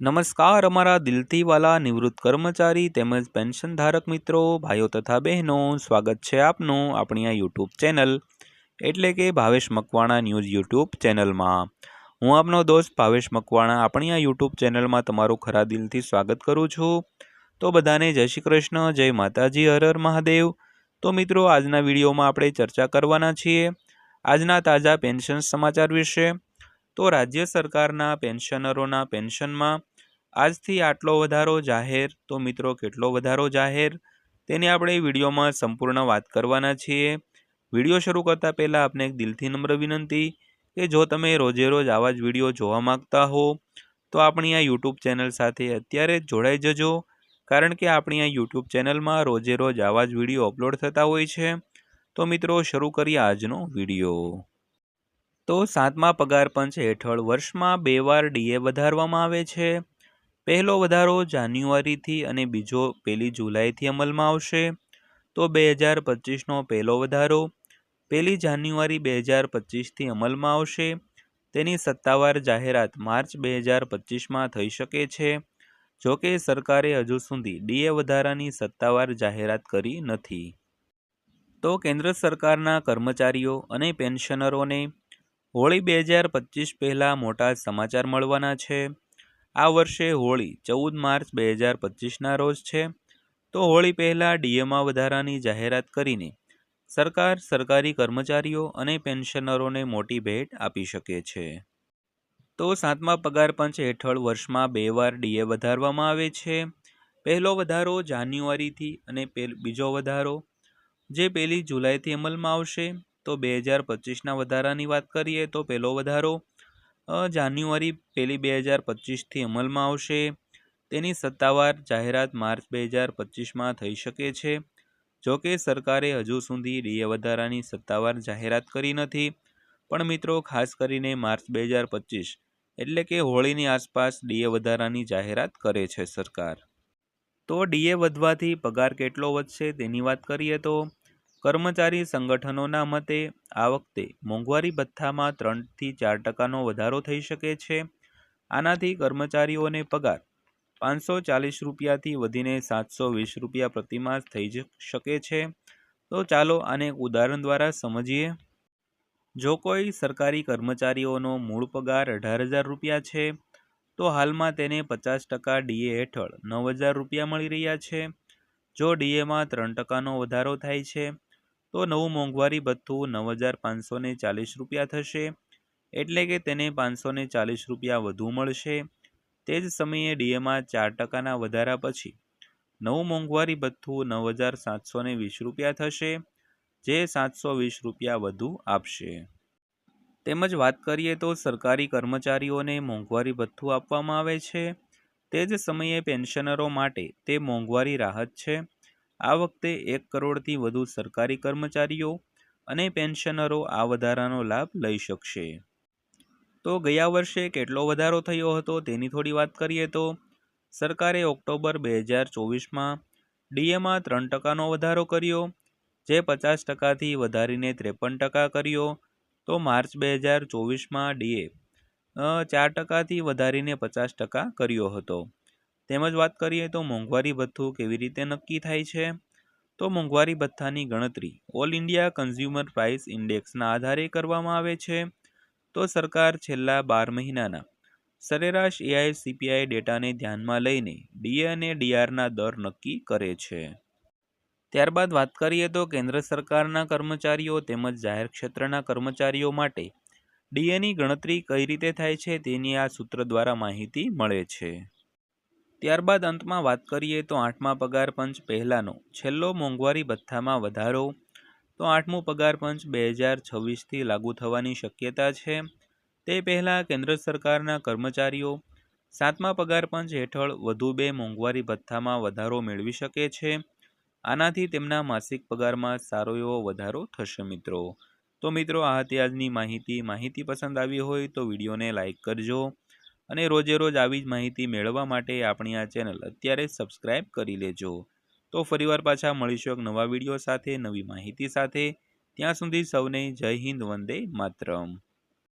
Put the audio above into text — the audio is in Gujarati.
નમસ્કાર, અમારા દિલથી વાલા નિવૃત્ત કર્મચારી તેમજ પેન્શન ધારક મિત્રો, ભાઈઓ તથા બહેનો, સ્વાગત છે આપનું આપણી આ યુટ્યુબ ચેનલ એટલે કે ભાવેશ મકવાણા ન્યૂઝ યુટ્યુબ ચેનલમાં. હું આપનો દોસ્ત ભાવેશ મકવાણા આપણી આ યુટ્યુબ ચેનલમાં તમારું ખરા દિલથી સ્વાગત કરું છું. તો બધાને જય શ્રી કૃષ્ણ, જય માતાજી હર મહાદેવ. તો મિત્રો, આજના વિડીયોમાં આપણે ચર્ચા કરવાના છીએ આજના તાજા પેન્શન સમાચાર વિશે. તો રાજ્ય સરકારના પેન્શનરોના પેન્શનમાં આજથી આટલો વધારો જાહેર, તો મિત્રો કેટલો વધારો જાહેર? તેની આપણે વિડીયોમાં સંપૂર્ણ વાત કરવાના છીએ. વીડિયો શરૂ કરતાં પહેલાં આપને એક દિલથી નમ્ર વિનંતી કે જો તમે રોજે રોજ આવા જ વીડિયો જોવા માગતા હો, તો આપણી આ યુટ્યુબ ચેનલ સાથે અત્યારે જ જોડાઈ જજો. કારણ કે આપણી આ યુટ્યુબ ચેનલમાં રોજે રોજ આવા જ વીડિયો અપલોડ થતા હોય છે. તો મિત્રો શરૂ કરીએ આજનો વીડિયો. તો સાતમા પગાર પંચ હેઠળ વર્ષમાં બે વાર ડીએ વધારવામાં આવે છે. પહેલો વધારો જાન્યુઆરીથી અને બીજો પહેલી જુલાઈથી અમલમાં આવશે. તો બે હજાર પચીસનો પહેલો વધારો પહેલી જાન્યુઆરી બે હજાર પચીસથી અમલમાં આવશે. તેની સત્તાવાર જાહેરાત માર્ચ બે હજાર પચીસમાં થઈ શકે છે. જોકે સરકારે હજુ સુધી ડીએ વધારાની સત્તાવાર જાહેરાત કરી નથી. તો કેન્દ્ર સરકારના કર્મચારીઓ અને પેન્શનરોને હોળી બે હજાર પચીસ પહેલાં મોટા સમાચાર મળવાના છે. આ વર્ષે હોળી ચૌદ માર્ચ બે હજાર પચીસના રોજ છે. તો હોળી પહેલાં ડીએમાં વધારાની જાહેરાત કરીને સરકાર, સરકારી કર્મચારીઓ અને પેન્શનરોને મોટી ભેટ આપી શકે છે. તો સાતમા પગાર પંચ હેઠળ વર્ષમાં બે વાર ડીએ વધારવામાં આવે છે. પહેલો વધારો જાન્યુઆરીથી અને બીજો વધારો જે પહેલી જુલાઈથી અમલમાં આવશે. તો બે હજાર પચીસના વધારાની વાત કરીએ તો પહેલો વધારો જાન્યુઆરી પહેલી બે હજાર પચીસથી અમલમાં આવશે. તેની સત્તાવાર જાહેરાત માર્ચ બે હજાર પચીસમાં થઈ શકે છે. જોકે સરકારે હજુ સુધી ડીએ વધારાની સત્તાવાર જાહેરાત કરી નથી. પણ મિત્રો, ખાસ કરીને માર્ચ બે હજાર પચીસ એટલે કે હોળીની આસપાસ ડીએ વધારાની જાહેરાત કરે છે સરકાર. તો ડીએ વધવાથી પગાર કેટલો વધશે તેની વાત કરીએ તો કર્મચારી સંગઠનોના મતે આ વખતે મોંઘવારી ભથ્થામાં ત્રણથી ચાર ટકાનો વધારો થઈ શકે છે. આનાથી કર્મચારીઓને પગાર પાંચસો ચાલીસ રૂપિયાથી વધીને સાતસો વીસ રૂપિયા પ્રતિમાસ થઈ શકે છે. તો ચાલો આને ઉદાહરણ દ્વારા સમજીએ. જો કોઈ સરકારી કર્મચારીઓનો મૂળ પગાર અઢાર હજાર રૂપિયા છે, તો હાલમાં તેને પચાસ ટકા ડીએ હેઠળ નવ હજાર રૂપિયા મળી રહ્યા છે. જો ડીએમાં ત્રણ ટકાનો વધારો થાય છે તો નવું મોંઘવારી ભથ્થું નવ હજાર પાંચસો ચાલીસ રૂપિયા થશે. એટલે કે તેને પાંચસો ચાલીસ રૂપિયા વધુ મળશે. તે જ સમયે ડીએમાં ચાર ટકાના વધારા પછી નવું મોંઘવારી ભથ્થું નવ હજાર સાતસો વીસ રૂપિયા થશે, જે સાતસો વીસ રૂપિયા વધુ આપશે. તેમજ વાત કરીએ તો સરકારી કર્મચારીઓને મોંઘવારી ભથ્થું આપવામાં આવે છે. તે જ સમયે પેન્શનરો માટે તે મોંઘવારી રાહત છે. આ વખતે એક કરોડથી વધુ સરકારી કર્મચારીઓ અને પેન્શનરો આ વધારાનો લાભ લઈ શકશે. તો ગયા વર્ષે કેટલો વધારો થયો હતો તેની થોડી વાત કરીએ તો, સરકારે ઓક્ટોબર બે હજાર ચોવીસમાં ડીએમાં ત્રણ ટકાનો વધારો કર્યો, જે પચાસ ટકાથી વધારીને ત્રેપન ટકા કર્યો. તો માર્ચ બે હજાર ચોવીસમાં ડીએ ચાર ટકાથી વધારીને પચાસ ટકા કર્યો હતો. તેમજ વાત કરીએ તો મોંઘવારી ભથ્થું કેવી રીતે નક્કી થાય છે? તો મોંઘવારી ભથ્થાની ગણતરી ઓલ ઇન્ડિયા કન્ઝ્યુમર પ્રાઇસ ઇન્ડેક્સના આધારે કરવામાં આવે છે. તો સરકાર છેલ્લા બાર મહિનાના સરેરાશ એઆઈ સીપીઆઈ ડેટાને ધ્યાનમાં લઈને ડીએ અને ડીઆરના દર નક્કી કરે છે. ત્યારબાદ વાત કરીએ તો કેન્દ્ર સરકારના કર્મચારીઓ તેમજ જાહેર ક્ષેત્રના કર્મચારીઓ માટે ડીએની ગણતરી કઈ રીતે થાય છે તેની આ સૂત્ર દ્વારા માહિતી મળે છે. ત્યારબાદ અંતમાં વાત કરીએ તો આઠમા પગાર પંચ પહેલાંનો. છેલ્લો મોંઘવારી ભથ્થામાં વધારો. તો આઠમું પગાર પંચ બે હજાર છવ્વીસથી લાગુ થવાની શક્યતા છે. તે પહેલાં કેન્દ્ર સરકારના કર્મચારીઓ સાતમા પગાર પંચ હેઠળ વધુ બે મોંઘવારી ભથ્થામાં વધારો મેળવી શકે છે. આનાથી તેમના માસિક પગારમાં સારો એવો વધારો થશે મિત્રો. તો મિત્રો, આ હતી આજની માહિતી. માહિતી પસંદ આવી હોય તો વિડીયોને લાઇક કરજો. અને રોજે રોજ આવી જ માહિતી મેળવવા માટે આપણી આ ચેનલ અત્યારે સબસ્ક્રાઈબ કરી લેજો. તો ફરીવાર પાછા મળીશું એક નવા વીડિયો સાથે, નવી માહિતી સાથે. ત્યાં સુધી સૌને જય હિન્દ, વંદે માતરમ.